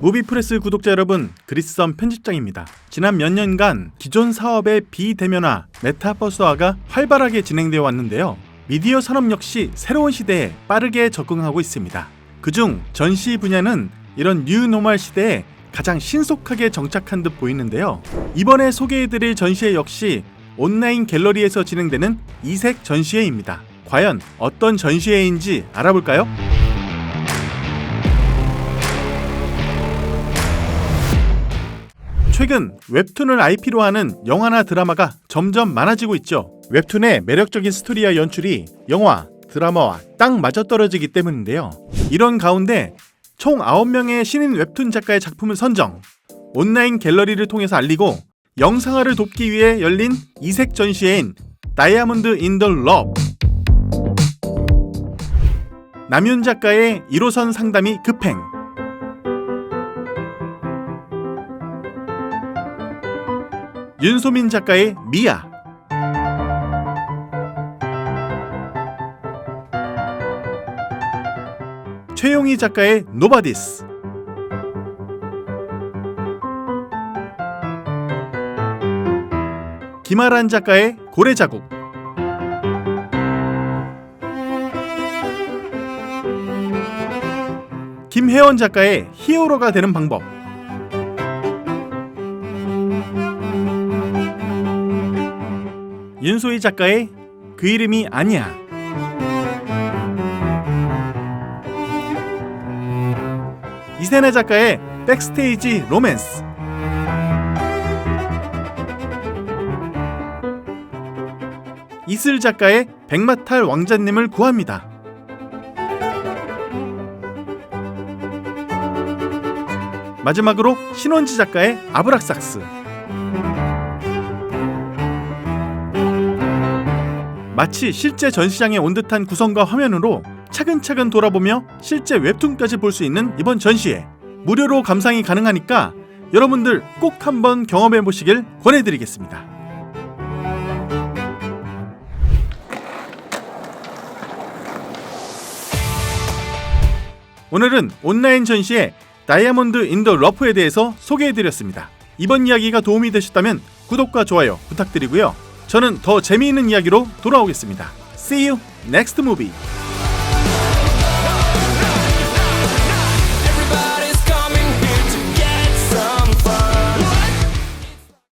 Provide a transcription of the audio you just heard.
무비프레스 구독자 여러분, 그리스선 편집장입니다. 지난 몇 년간 기존 사업의 비대면화, 메타버스화가 활발하게 진행되어 왔는데요. 미디어 산업 역시 새로운 시대에 빠르게 적응하고 있습니다. 그중 전시 분야는 이런 뉴노멀 시대에 가장 신속하게 정착한 듯 보이는데요. 이번에 소개해드릴 전시회 역시 온라인 갤러리에서 진행되는 이색 전시회입니다. 과연 어떤 전시회인지 알아볼까요? 최근 웹툰을 IP로 하는 영화나 드라마가 점점 많아지고 있죠. 웹툰의 매력적인 스토리와 연출이 영화, 드라마와 딱 맞아떨어지기 때문인데요. 이런 가운데 총 9명의 신인 웹툰 작가의 작품을 선정, 온라인 갤러리를 통해서 알리고 영상화를 돕기 위해 열린 이색 전시회인 다이아몬드 인 더 러브 남윤 작가의 1호선 상담이 급행 윤소민 작가의 미아. 최용희 작가의 노바디스. 김아란 작가의 고래자국. 김혜원 작가의 히어로가 되는 방법 윤소희 작가의 그 이름이 아니야. 이세네 작가의 백스테이지 로맨스. 이슬 작가의 백마탈 왕자님을 구합니다. 마지막으로 신원지 작가의 아브락삭스 마치 실제 전시장에 온 듯한 구성과 화면으로 차근차근 돌아보며 실제 웹툰까지 볼 수 있는 이번 전시회 무료로 감상이 가능하니까 여러분들 꼭 한번 경험해 보시길 권해드리겠습니다. 오늘은 온라인 전시회 다이아몬드 인 더 러프에 대해서 소개해드렸습니다. 이번 이야기가 도움이 되셨다면 구독과 좋아요 부탁드리고요. 저는 더 재미있는 이야기로 돌아오겠습니다. See you next movie.